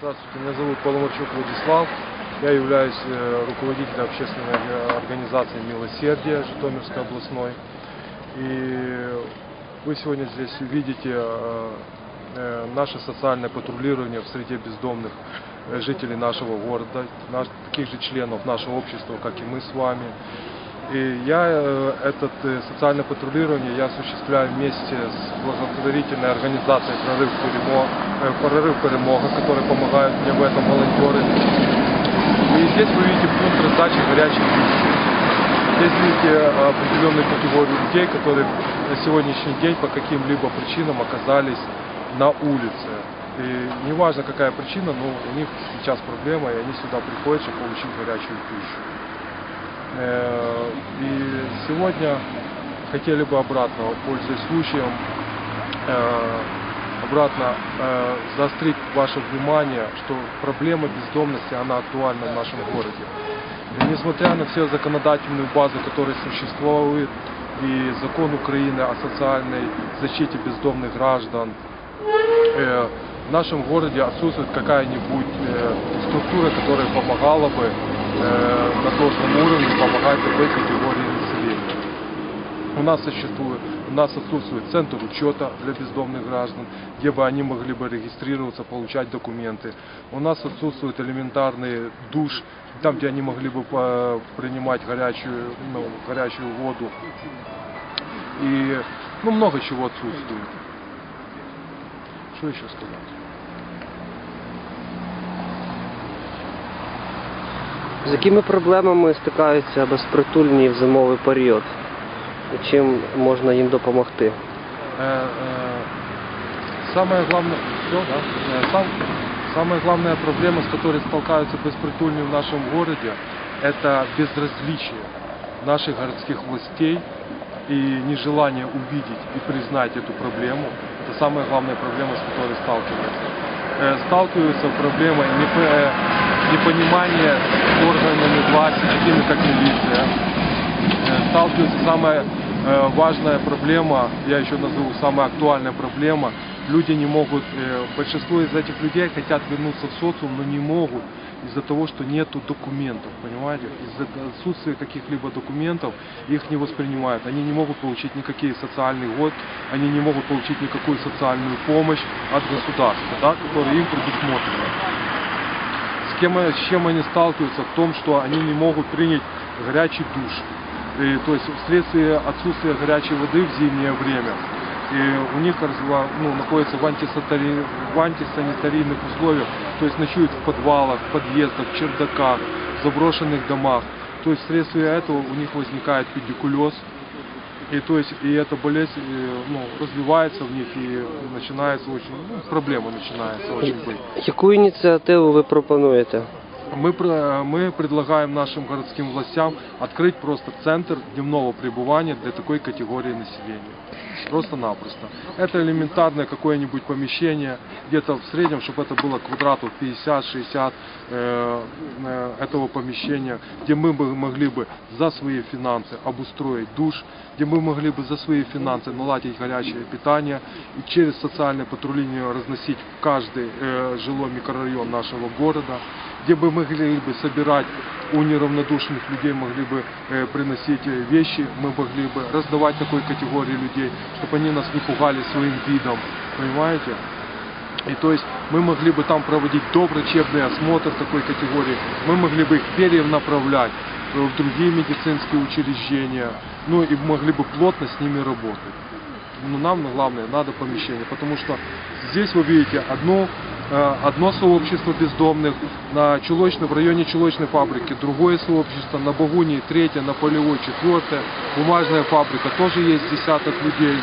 Здравствуйте, меня зовут Поломарчук Владислав. Я являюсь э, руководителем общественной организации «Милосердие» Житомирской областной. И вы сегодня здесь видите э, э, наше социальное патрулирование в среде бездомных жителей нашего города, таких же членов нашего общества, как и мы с вами. И я э, этот э, социальное патрулирование я осуществляю вместе с благотворительной организацией «Прорыв, Перемо- э, «Прорыв Перемога», которые помогают мне в этом волонтеры. И здесь вы видите пункт раздачи горячей пищи. Здесь видите определенную категорию людей, которые на сегодняшний день по каким-либо причинам оказались на улице. И неважно какая причина, но у них сейчас проблема, и они сюда приходят, чтобы получить горячую пищу. Э, И сегодня хотели бы обратно, пользуясь случаем, э, обратно э, заострить ваше внимание, что проблема бездомности, она актуальна в нашем городе. И несмотря на все законодательную базу, которая существует, и закон Украины о социальной защите бездомных граждан, в нашем городе отсутствует какая-нибудь э, структура, которая помогала бы э, на должном уровне помогать такой категории населения. У нас существует, у нас отсутствует центр учета для бездомных граждан, где бы они могли бы регистрироваться, получать документы. У нас отсутствует элементарный душ, там, где они могли бы по- принимать горячую, ну, горячую воду. И ну, много чего отсутствует. Что еще сказать? З якими проблемами стикаються безпритульні в зимовий період? І чим можна їм допомогти? Э, э, самое главное, всё, да? Э, сам- самая главная проблема, с которой столкаются беспритульные в нашем городе, это безразличие наших городских властей и нежелание увидеть и признать эту проблему. Самая главная проблема, с которой сталкиваются. Э, Сталкиваются проблемой непо- э, непонимания с органами власти, такими как милиция, Э, сталкиваются самая э, важная проблема, я еще назову самая актуальная проблема. Люди не могут, э, большинство из этих людей хотят вернуться в социум, но не могут из-за того, что нету документов, понимаете? Из-за отсутствия каких-либо документов их не воспринимают. Они не могут получить никакие социальный год, они не могут получить никакую социальную помощь от государства, да, которая им предусмотрена с кем, с чем они сталкиваются в том, что они не могут принять горячий душ. И, то есть вследствие отсутствия горячей воды в зимнее время И у них развива- ну, находятся в, антисанитари- в антисанитарийных условиях, то есть ночуют в подвалах, в подъездах, в чердаках, в заброшенных домах. То есть вследствие этого у них возникает педикулез, и то есть и эта болезнь э, ну, развивается в них и начинается очень, ну, проблема начинается очень быть. Яку ініціативу ви пропонуєте? Мы, мы предлагаем нашим городским властям открыть просто центр дневного пребывания для такой категории населения. Просто-напросто. Это элементарное какое-нибудь помещение, где-то в среднем, чтобы это было квадратов 50-60 э, э, этого помещения, где мы бы могли бы за свои финансы обустроить душ, где мы могли бы за свои финансы наладить горячее питание и через социальное патрулирование разносить в каждый э, жилой микрорайон нашего города, где бы мы могли бы собирать у неравнодушных людей, могли бы э, приносить э, вещи, мы могли бы раздавать такой категории людей, чтобы они нас не пугали своим видом, понимаете? И то есть мы могли бы там проводить доврачебный осмотр такой категории, мы могли бы их перенаправлять в другие медицинские учреждения, ну и могли бы плотно с ними работать. Но нам главное надо помещение, потому что здесь вы видите одно, э, одно сообщество бездомных на чулочной, в районе чулочной фабрики, другое сообщество на Богунии, третье на Полевой, четвертое, бумажная фабрика, тоже есть десяток людей,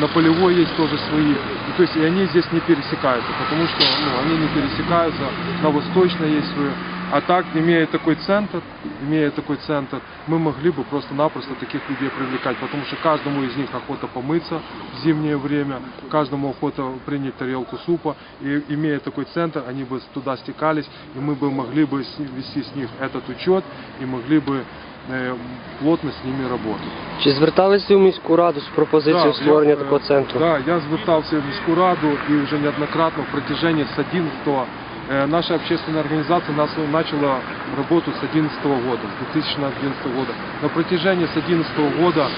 на Полевой есть тоже свои, и, то есть и они здесь не пересекаются, потому что ну, они не пересекаются, на Восточной есть свое, а так, имея такой центр, имея такой центр, мы могли бы просто-напросто таких людей привлекать, потому что каждому из них охота помыться в зимнее время, каждому охота принять тарелку супа, и имея такой центр, они бы туда стекались, и мы бы могли бы с- вести с них этот учет, и могли бы э, плотно с ними работать. Чи зверталися в міську раду з пропозицією Да, створення я, такого е, центру? Да, я звертався в міську раду і вже неоднократно в протяжении з 11 Э, Наша общественная организация нас- начала работу с 2011 года, с 2011 года. На протяжении с 2011 года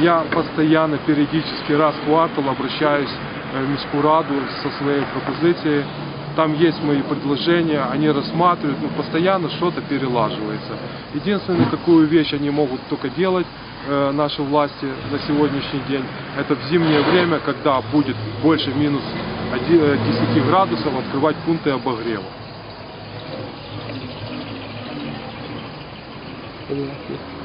я постоянно, периодически раз в квартал обращаюсь э, в Міську Раду со своей пропозицией. Там есть мои предложения, они рассматривают, но постоянно что-то перелаживается. Единственное, какую вещь они могут только делать, э, наши власти на сегодняшний день, это в зимнее время, когда будет больше минус э, 10 градусов, открывать пункты обогрева. Понятно.